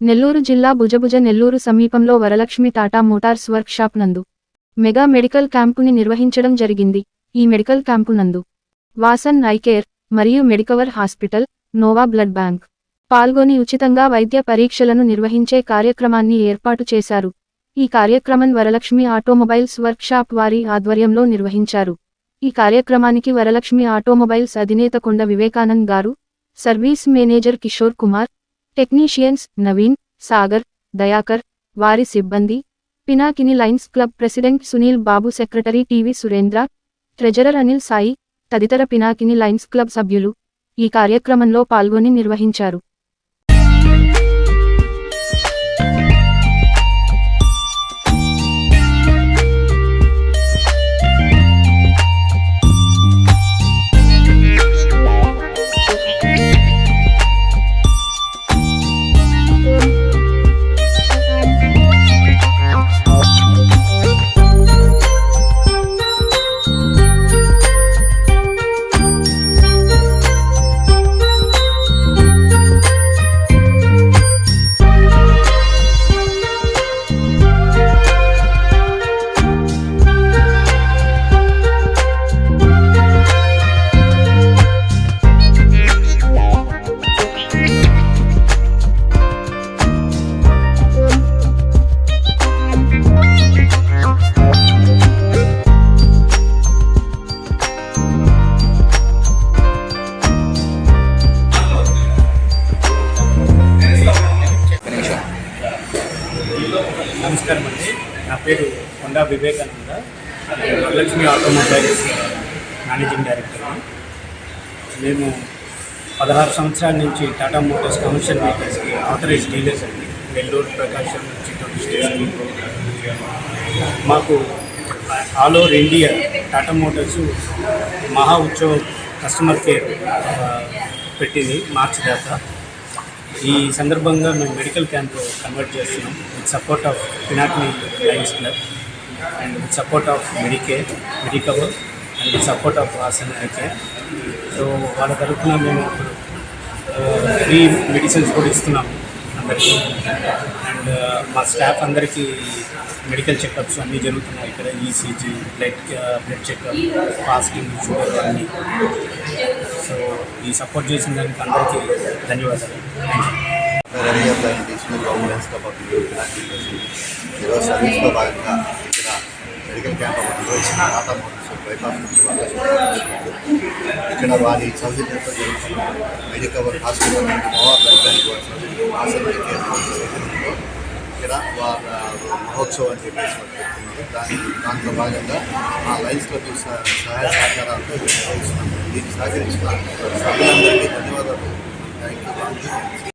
నెల్లూరు జిల్లా భుజభుజ నెల్లూరు సమీపంలో వరలక్ష్మి టాటా మోటార్స్ వర్క్షాప్ నందు మెగా మెడికల్ క్యాంపుని నిర్వహించడం జరిగింది. ఈ మెడికల్ క్యాంపు నందు వాసన్ ఐకేర్ మరియు Medicover hospital Nova blood bank పాల్గొని ఉచితంగా వైద్య పరీక్షలను నిర్వహించే కార్యక్రమాన్ని ఏర్పాటు చేశారు. ఈ కార్యక్రమం వరలక్ష్మి ఆటోమొబైల్స్ వర్క్షాప్ వారి ఆధ్వర్యంలో నిర్వహించారు. ఈ కార్యక్రమానికి వరలక్ష్మి ఆటోమొబైల్స్ అధినేత Konda Vivekanand garu service manager Kishore Kumar technicians Naveen Sagar Dayakar వారి సిబ్బంది Pinakini Lions club president Sunil Babu secretary TV Surendra treasurer Anil Sai తదితర పినాకిని లైన్స్ క్లబ్ సభ్యులు ఈ కార్యక్రమంలో పాల్గొని నిర్వహించారు. నమస్కారం అండి. నా పేరు Konda Vivekananda. Varalakshmi automobiles managing director. మేము పదహారు సంవత్సరాల నుంచి టాటా మోటార్స్ కమర్షియల్ వెహికల్స్కి ఆథరైజ్ డీలర్స్ అండి. నెల్లూరు ప్రకాశం చిత్తూరు డిస్ట్రిక్ట్స్కి మాకు all over India Tata Motors Maha Utsav customer care పెట్టింది మార్చి దాకా. ఈ సందర్భంగా మేము మెడికల్ క్యాంప్ కన్వర్ట్ చేస్తున్నాం. With support of Pinakini Lions club and with support of Medicare Medicover and with support of Vasan care so వాళ్ళ తరఫున మేము ఇప్పుడు ఫ్రీ మెడిసిన్స్ కూడా ఇస్తున్నాము అందరికీ. అండ్ మా స్టాఫ్ అందరికీ మెడికల్ చెకప్స్ అన్నీ జరుగుతున్నాయి ఇక్కడ. ECG blood blood checkup fasting sugar అన్నీ. సో ఈ సపోర్ట్ చేసిన దానికి అందరికీ ధన్యవాదాలు. థ్యాంక్ యూ నేషనల్ ప్లాన్ తీసుకుని గవర్నమెంట్స్ పబ్లిక్ ఈరోజు సర్వీస్లో భాగంగా ఇక్కడ మెడికల్ క్యాంప్ ఒకటి నిర్వహించిన టాటా మోటార్స్ బైపాస్ నుంచి ఇక్కడ వారి సౌజన్యంతో జరుగుతున్న మెడికవర్ హాస్పిటల్ నుంచి మోవా బ్లడ్ బ్యాంక్ సౌజన్యంలో ఇక్కడ వాళ్ళ మహోత్సవం అని చెప్పేసి దాని దాంట్లో భాగంగా మా లైన్స్ క్లబ్ సహాయ సహకారాలతో నిర్వహిస్తున్నాం. దీన్ని సహకరించిన సభ్యులందరికీ ధన్యవాదాలు. Thank you